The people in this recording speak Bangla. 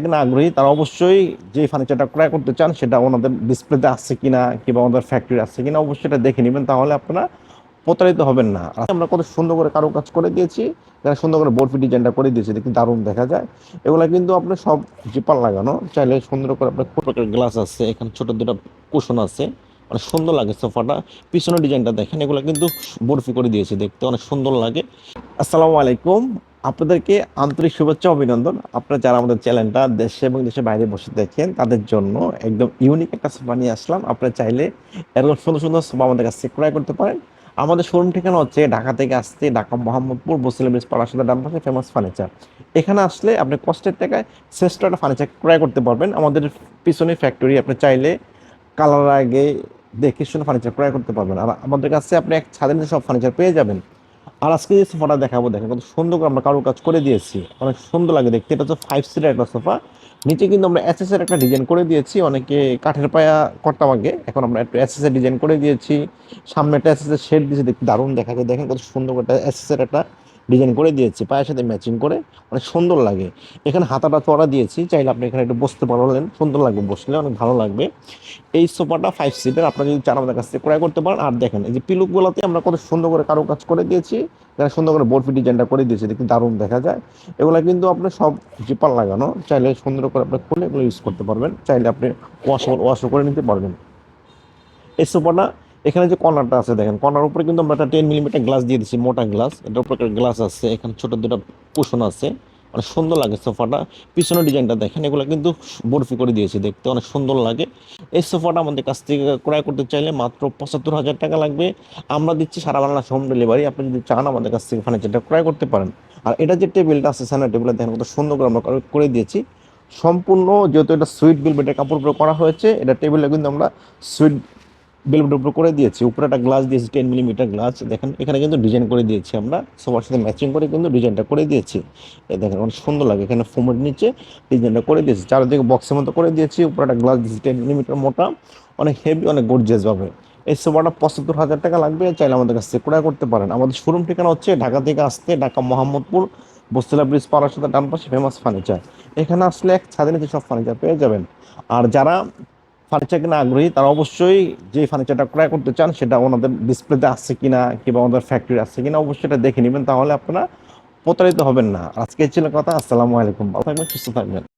কিনা আগ্রহী, তারা অবশ্যই যে ফার্নিচারটা ক্রয় করতে চান, সেটা ওনাদের ডিসপ্লেতে আছে কিনা কিংবা ওনাদের ফ্যাক্টরি আছে কিনা, অবশ্যই এটা দেখে নেবেন, তাহলে আপনারা প্রতারিত হবেন না। আমরা কত সুন্দর করে কারও কাজ করে দিয়েছি এখানে সুন্দর করে বোর্ড ডিজাইনটা করে দিয়েছি দেখতে দারুণ দেখা যায়। এগুলা কিন্তু আপনার সব জিপার লাগানো, চাইলে সুন্দর করে আপনার প্রকার গ্লাস আছে, এখানে ছোট দুটো কুশন আছে, অনেক সুন্দর লাগে সোফাটা। পিছনের ডিজাইনটা দেখেন, এগুলো কিন্তু বরফি করে দিয়েছে দেখতে, অনেক সুন্দর লাগে। আসসালামু আলাইকুম। আপনাদেরকে আন্তরিক শুভেচ্ছা অভিনন্দন। আপনারা যারা আমাদের চ্যানেলটা দেশে এবং দেশের বাইরে বসে দেখেন, তাদের জন্য একদম ইউনিক একটা সোফা নিয়ে আসলাম। আপনারা চাইলে এরকম সুন্দর সুন্দর সোফা আমাদের কাছে ক্রয় করতে পারেন। আমাদের শোরুম ঠিকানা হচ্ছে ঢাকা থেকে আসতে ঢাকা মোহাম্মদপুর বসিলা ব্রিজ পাড়ার ডান পাশে ফেমাস ফার্নিচার এখানে আসলে আপনি কষ্টের টাকায় শ্রেষ্ঠ একটা ফার্নিচার ক্রয় করতে পারবেন। আমাদের পিছনে ফ্যাক্টরি আপনি চাইলে কালার আগে দেখে শুনে ফার্নিচার ক্রয় করতে পারবেন। আর আমাদের কাছে আপনি এক ছাদের সব ফার্নিচার পেয়ে যাবেন। আর আজকে যে সোফাটা দেখাবো, দেখেন কত সুন্দর করে আমরা কারও কাজ করে দিয়েছি। অনেক সুন্দর লাগে দেখতে। এটা হচ্ছে ফাইভ সিটের একটা সোফা। নিচে কিন্তু আমরা এর একটা ডিজাইন করে দিয়েছি। অনেকে কাঠের পায়া করতাম আগে, এখন আমরা একটু এর ডিজাইন করে দিয়েছি। সামনে একটা এর শেড দিয়েছি, দেখতে দারুণ দেখা যায় দেখেন কত সুন্দর একটা এর একটা ডিজাইন করে দিয়েছি, পায়ের সাথে ম্যাচিং করে, অনেক সুন্দর লাগে। এখানে হাতাটা চড়া দিয়েছি, চাইলে আপনি এখানে একটু বসতে পারলেন, সুন্দর লাগবে বসলে, অনেক ভালো লাগবে। এই সোফাটা ফাইভ সিটের আপনারা যদি চান আমাদের কাছ থেকে ক্রয় করতে পারেন। আর দেখেন, এই যে পিলুকগুলোতে আমরা কত সুন্দর করে কারও কাজ করে দিয়েছি এখানে সুন্দর করে বোর্ড ডিজাইনটা করে দিয়েছি, দেখতে দারুণ দেখা যায়। এগুলো কিন্তু আপনার সব জিপার লাগানো, চাইলে সুন্দর করে আপনি খুলে এগুলো ইউজ করতে পারবেন। চাইলে আপনি ওয়াশ ওয়াশও করে নিতে পারবেন। এই সোফাটা এখানে যে কর্নারটা আছে দেখেন, কর্নার উপরে কিন্তু আমরা একটা টেন মিলিমিটার গ্লাস দিয়ে দিচ্ছি মোটা গ্লাস এটার উপরে গ্লাস আছে, এখানে ছোট দুটো কুশন আছে। অনেক সুন্দর লাগে সোফাটা। পিছনের ডিজাইনটা দেখেন, এগুলো কিন্তু বরফি করে দিয়েছে দেখতে, অনেক সুন্দর লাগে। এই সোফাটা আমাদের কাছ থেকে ক্রয় করতে চাইলে মাত্র পঁচাত্তর হাজার টাকা লাগবে। আমরা দিচ্ছি সারা বাংলা হোম ডেলিভারি আপনি যদি চান আমাদের কাছ থেকে ফার্নিচারটা ক্রয় করতে পারেন। আর এটা যে টেবিলটা আছে, সামনের টেবিলটা দেখেন কত সুন্দর করে আমরা করে দিয়েছি। সম্পূর্ণ যেহেতু এটা সুইট বেলভেটের কাপড় উপরে করা হয়েছে, এটা টেবিলটা কিন্তু আমরা সুইট বেলভেটের উপরে করে দিয়েছি। উপরে একটা গ্লাস দিয়েছি টেন মিলিমিটার গ্লাস দেখেন, এখানে কিন্তু ডিজাইন করে দিয়েছি আমরা। সবার সাথে ম্যাচিং করে কিন্তু ডিজাইনটা করে দিয়েছি। এই দেখেন, অনেক সুন্দর লাগে এখানে ফোমের নিচে ডিজাইনটা করে দিয়েছি। চারিদিকে বক্সের মতো করে দিয়েছি। উপরে একটা গ্লাস দিয়েছি টেন মিলিমিটার মোটা। অনেক হেভি অনেক গর্জিয়াস পাবে এই সোফাটা পঁচাত্তর হাজার টাকা লাগবে। চাইলে আমাদের কাছ থেকে ক্রয় করতে পারেন। আমাদের শোরুম ঠিকানা হচ্ছে ঢাকা থেকে আসতে ঢাকা মোহাম্মদপুর বস্তিলা ব্রিজ পাড়ার সাথে ডান পাশে ফেমাস ফার্নিচার এখানে আসলে এক ছাদের নিচে সব ফার্নিচার পেয়ে যাবেন। আর যারা ফার্নিচার কিনা আগ্রহী তারা অবশ্যই যে ফার্নিচারটা ক্রয় করতে চান, সেটা ওনাদের ডিসপ্লেতে আসছে কিনা কিংবা ওনাদের ফ্যাক্টরি আসছে কিনা, অবশ্যই এটা দেখে নেবেন। তাহলে আপনারা প্রতারিত হবেন না। আজকে ছিল কথা। আসসালামু আলাইকুম। ভালো থাকবেন, সুস্থ থাকবেন।